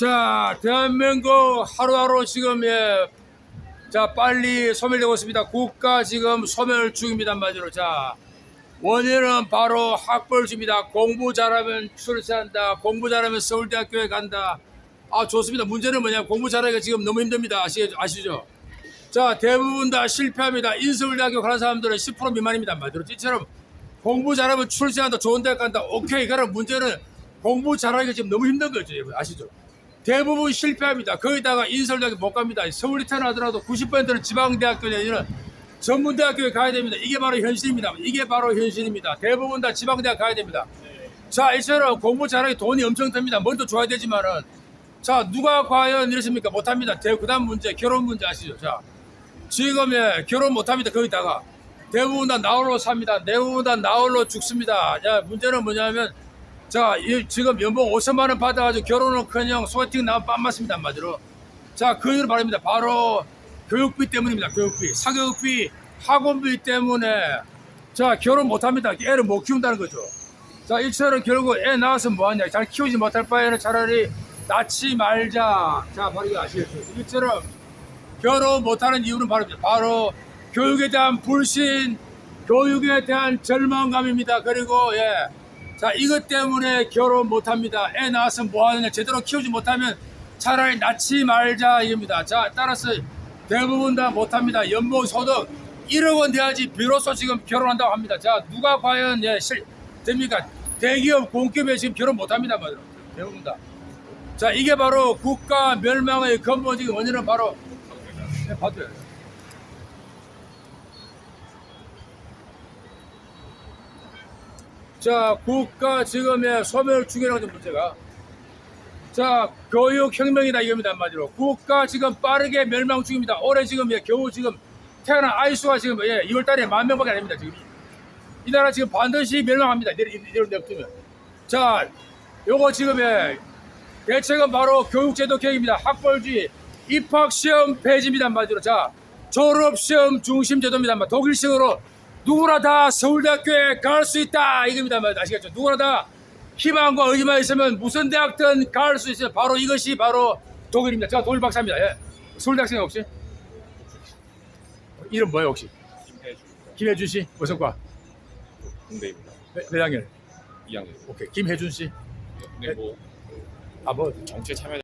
자, 대한민국 하루하루 지금 예, 자 빨리 소멸되고 있습니다. 국가 지금 소멸 중입니다. 한마디로 자 원인은 바로 학벌주입니다. 공부 잘하면 출세한다. 공부 잘하면 서울대학교에 간다. 아 좋습니다. 문제는 뭐냐? 공부 잘하기가 지금 너무 힘듭니다. 아시, 아시죠? 자 대부분 다 실패합니다. 인서울대학교 가는 사람들은 10% 미만입니다. 한마디로 이처럼 공부 잘하면 출세한다. 좋은 대학 간다. 오케이. 그럼 문제는 공부 잘하기가 지금 너무 힘든 거죠. 아시죠? 대부분 실패합니다. 거기다가 인서울대학교 못 갑니다. 서울이 태어나더라도 90%는 지방대학교 내지는 전문대학교에 가야 됩니다. 이게 바로 현실입니다. 이게 바로 현실입니다. 대부분 다 지방대학 가야 됩니다. 자, 이처럼 공부 잘하기 돈이 엄청 듭니다. 머리도 좋아야 되지만은 자, 누가 과연 이렇습니까? 못합니다. 대, 그 다음 문제, 결혼 문제 아시죠? 자, 지금 예, 결혼 못합니다. 거기다가 대부분 다 나홀로 삽니다. 대부분 다 나홀로 죽습니다. 야, 문제는 뭐냐면 자, 이, 지금 연봉 5천만 원 받아가지고 결혼은커녕 소개팅 나면 빰 맞습니다. 한마디로. 자, 그 이유를 말합니다. 바로 교육비 때문입니다. 교육비, 사교육비, 학원비 때문에 자 결혼 못합니다. 애를 못 키운다는 거죠. 자, 이처럼 결국 애 낳아서 뭐하냐? 잘 키우지 못할 바에는 차라리 낳지 말자. 자, 바로 이거 아시겠죠? 이처럼 결혼 못하는 이유는 바로 바로 교육에 대한 불신, 교육에 대한 절망감입니다. 그리고 예, 자 이것 때문에 결혼 못합니다. 애 낳아서 뭐하느냐? 제대로 키우지 못하면 차라리 낳지 말자 이겁니다. 자 따라서 대부분 다 못합니다. 연봉 소득 1억 원 돼야지 비로소 지금 결혼한다고 합니다. 자 누가 과연 예, 실 됩니까? 대기업 공기업에 지금 결혼 못합니다. 말로 대부분 다. 자 이게 바로 국가 멸망의 근본적인 원인은 바로 네, 봐도요. 자, 국가 지금의 소멸 중이라는 문제가 자, 교육 혁명이다 이겁니다 한마디로. 국가 지금 빠르게 멸망 중입니다. 올해 지금 예, 겨우 지금 태어난 아이수가 지금 예, 2월 달에 만 명밖에 안 됩니다. 지금 이 나라 지금 반드시 멸망합니다. 내일 이대로 냅두면. 자, 요거 지금 예, 대책은 바로 교육제도 개혁입니다. 학벌주의, 입학시험 폐지입니다. 한마디로. 자, 졸업시험 중심제도입니다. 독일식으로 누구나 다 서울대학교에 갈 수 있다. 이겁니다. 아시겠죠? 누구나 다 희망과 의지만 있으면 무슨 대학든 갈 수 있어요. 바로 이것이 바로 독일입니다. 제가 독일 박사입니다. 예. 서울대학생 혹시? 이름 뭐예요 혹시? 김혜주 김혜준 씨? 무슨 과? 군대입니다. 몇, 몇 학년? 2학년. 오케이. 김혜준 씨? 근데 뭐아 뭐? 정치에 참여